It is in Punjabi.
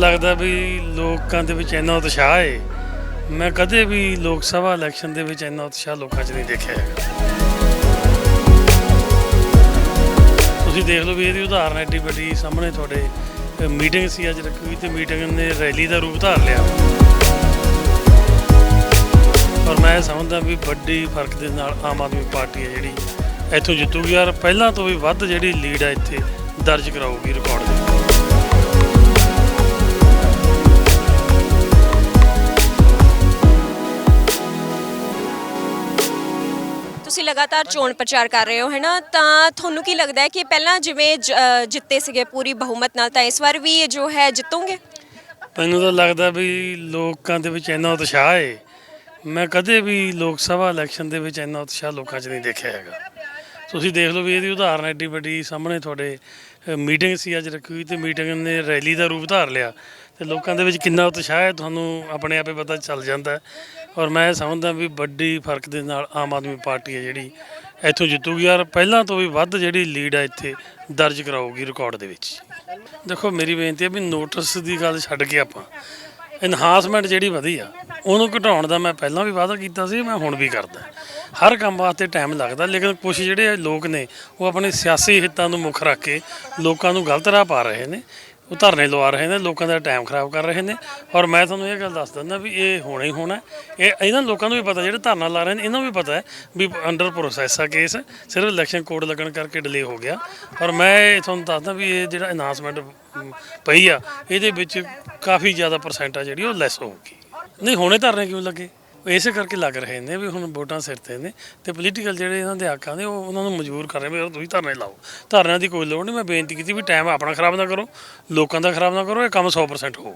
ਲੱਗਦਾ ਵੀ ਲੋਕਾਂ ਦੇ ਵਿੱਚ ਇੰਨਾ ਉਤਸ਼ਾਹ ਹੈ ਮੈਂ ਕਦੇ ਵੀ ਲੋਕ ਸਭਾ ਇਲੈਕਸ਼ਨ ਦੇ ਵਿੱਚ ਇੰਨਾ ਉਤਸ਼ਾਹ ਲੋਕਾਂ 'ਚ ਨਹੀਂ ਦੇਖਿਆ ਹੈਗਾ। ਤੁਸੀਂ ਦੇਖ ਲਓ ਵੀ ਇਹਦੀ ਉਦਾਹਰਨ ਐਡੀ ਵੱਡੀ ਸਾਹਮਣੇ ਤੁਹਾਡੇ ਮੀਟਿੰਗ ਸੀ ਅੱਜ ਰੱਖੀ ਹੋਈ ਤੇ ਮੀਟਿੰਗ ਨੇ ਰੈਲੀ ਦਾ ਰੂਪ ਧਾਰ ਲਿਆ। ਪਰ ਮੈਂ ਸਮਝਦਾ ਵੀ ਵੱਡੀ ਫ਼ਰਕ ਦੇ ਨਾਲ ਆਮ ਆਦਮੀ ਪਾਰਟੀ ਹੈ ਜਿਹੜੀ, ਇੱਥੋਂ ਜਿੱਤੂਗੀ ਯਾਰ ਪਹਿਲਾਂ ਤੋਂ ਵੀ ਵੱਧ ਜਿਹੜੀ ਲੀਡ ਹੈ ਇੱਥੇ ਦਰਜ ਕਰਾਊਗੀ ਰਿਕਾਰਡ ਤੁਸੀਂ ਲਗਾਤਾਰ ਚੋਣ ਪ੍ਰਚਾਰ ਕਰ ਰਹੇ ਹੋ ਹੈਨਾ ਤਾਂ ਤੁਹਾਨੂੰ ਕੀ ਲੱਗਦਾ ਹੈ ਕਿ ਪਹਿਲਾਂ ਜਿਵੇਂ ਜ- ਅ, ਜਿੱਤੇ ਸੀਗੇ ਪੂਰੀ ਬਹੁਮਤ ਨਾਲ ਤਾਂ ਇਸ ਵਾਰ ਵੀ ਇਹ ਜੋ ਹੈ ਜਿੱਤੋਗੇ? ਮੈਨੂੰ ਤਾਂ ਲੱਗਦਾ ਵੀ ਲੋਕਾਂ ਦੇ ਵਿੱਚ ਇੰਨਾ ਉਤਸ਼ਾਹ ਹੈ ਮੈਂ ਕਦੇ ਵੀ ਲੋਕ ਸਭਾ ਇਲੈਕਸ਼ਨ ਦੇ ਵਿੱਚ ਇੰਨਾ ਉਤਸ਼ਾਹ ਲੋਕਾਂ 'ਚ ਨਹੀਂ ਦੇਖਿਆ ਹੈਗਾ। ਤੁਸੀਂ ਦੇਖ ਲਓ ਵੀ ਇਹਦੀ ਉਦਾਹਰਨ ਐਡੀ ਵੱਡੀ ਸਾਹਮਣੇ ਤੁਹਾਡੇ ਮੀਟਿੰਗ ਸੀ ਅੱਜ ਰੱਖੀ ਹੋਈ ਤੇ ਮੀਟਿੰਗ ਨੇ ਰੈਲੀ ਦਾ ਰੂਪ ਧਾਰ ਲਿਆ। ਤੇ ਲੋਕਾਂ ਦੇ ਵਿੱਚ ਕਿੰਨਾ ਉਤਸ਼ਾਹ ਹੈ, ਤੁਹਾਨੂੰ ਆਪਣੇ ਆਪੇ ਪਤਾ ਚੱਲ ਜਾਂਦਾ ਹੈ। ਔਰ ਮੈਂ ਸਮਝਦਾ ਵੀ ਵੱਡੀ ਫ਼ਰਕ ਦੇ ਨਾਲ ਆਮ ਆਦਮੀ ਪਾਰਟੀ ਹੈ ਜਿਹੜੀ, ਇੱਥੋਂ ਜਿੱਤੂਗੀ ਯਾਰ ਪਹਿਲਾਂ ਤੋਂ ਵੀ ਵੱਧ ਜਿਹੜੀ ਲੀਡ ਹੈ ਇੱਥੇ ਦਰਜ ਕਰਾਊਗੀ ਰਿਕਾਰਡ ਦੇ ਵਿੱਚ। ਦੇਖੋ, ਮੇਰੀ ਬੇਨਤੀ ਹੈ ਵੀ ਨੋਟਿਸ ਦੀ ਗੱਲ ਛੱਡ ਕੇ ਆਪਾਂ ਇਨਹਾਂਸਮੈਂਟ ਜਿਹੜੀ ਵਧੀ ਆ, ਉਹਨੂੰ ਘਟਾਉਣ ਦਾ ਮੈਂ ਪਹਿਲਾਂ ਵੀ ਵਾਅਦਾ ਕੀਤਾ ਸੀ, ਮੈਂ ਹੁਣ ਵੀ ਕਰਦਾ। ਹਰ ਕੰਮ ਵਾਸਤੇ ਟਾਈਮ ਲੱਗਦਾ, ਲੇਕਿਨ ਕੁਝ ਜਿਹੜੇ ਲੋਕ ਨੇ, ਉਹ ਆਪਣੇ ਸਿਆਸੀ ਹਿੱਤਾਂ ਨੂੰ ਮੁੱਖ ਰੱਖ ਕੇ ਲੋਕਾਂ ਨੂੰ ਗਲਤ ਰਾਹ ਪਾ ਰਹੇ ਨੇ। ਉਹ ਧਰਨੇ ਲਵਾ ਰਹੇ ਨੇ, ਲੋਕਾਂ ਦਾ ਟਾਈਮ ਖਰਾਬ ਕਰ ਰਹੇ ਨੇ। ਔਰ ਮੈਂ ਤੁਹਾਨੂੰ ਇਹ ਗੱਲ ਦੱਸ ਦਿੰਦਾ ਵੀ ਇਹ ਹੋਣਾ ਹੀ ਹੋਣਾ। ਇਹ ਇਹਨਾਂ ਲੋਕਾਂ ਨੂੰ ਵੀ ਪਤਾ, ਜਿਹੜੇ ਧਰਨਾ ਲਾ ਰਹੇ ਨੇ, ਇਹਨਾਂ ਨੂੰ ਵੀ ਪਤਾ ਹੈ ਵੀ ਅੰਡਰ ਪ੍ਰੋਸੈਸ ਆ ਕੇਸ ਸਿਰਫ ਇਲੈਕਸ਼ਨ ਕੋਡ ਲੱਗਣ ਕਰਕੇ ਡਿਲੇ ਹੋ ਗਿਆ। ਔਰ ਮੈਂ ਇਹ ਤੁਹਾਨੂੰ ਦੱਸਦਾ ਵੀ ਇਹ ਜਿਹੜਾ ਅਨਾਉਂਸਮੈਂਟ ਪਈ ਆ, ਇਹਦੇ ਵਿੱਚ ਕਾਫੀ ਜ਼ਿਆਦਾ ਪਰਸੈਂਟ ਆ ਜਿਹੜੀ ਉਹ ਲੈਸ ਹੋਊਗੀ। ਨਹੀਂ, ਹੁਣੇ ਧਰਨੇ ਕਿਉਂ ਲੱਗੇ? ਇਸੇ ਕਰਕੇ ਲੱਗ ਰਹੇ ਨੇ ਵੀ ਹੁਣ ਵੋਟਾਂ ਸਿਰ ਤੇ ਨੇ ਤੇ ਪੋਲੀਟੀਕਲ ਜਿਹੜੇ ਇਹਨਾਂ ਦੇ ਹੱਕਾਂ ਨੇ, ਉਹ ਉਹਨਾਂ ਨੂੰ ਮਜਬੂਰ ਕਰ ਰਹੇ ਵੀ ਯਾਰ ਤੁਸੀਂ ਧਰਨੇ ਲਾਓ। ਧਰਨਿਆਂ ਦੀ ਕੋਈ ਲੋੜ ਨਹੀਂ, ਮੈਂ ਬੇਨਤੀ ਕੀਤੀ ਵੀ ਟਾਈਮ ਆਪਣਾ ਖਰਾਬ ਨਾ ਕਰੋ, ਲੋਕਾਂ ਦਾ ਖਰਾਬ ਨਾ ਕਰੋ, ਇਹ ਕੰਮ 100% ਹੋ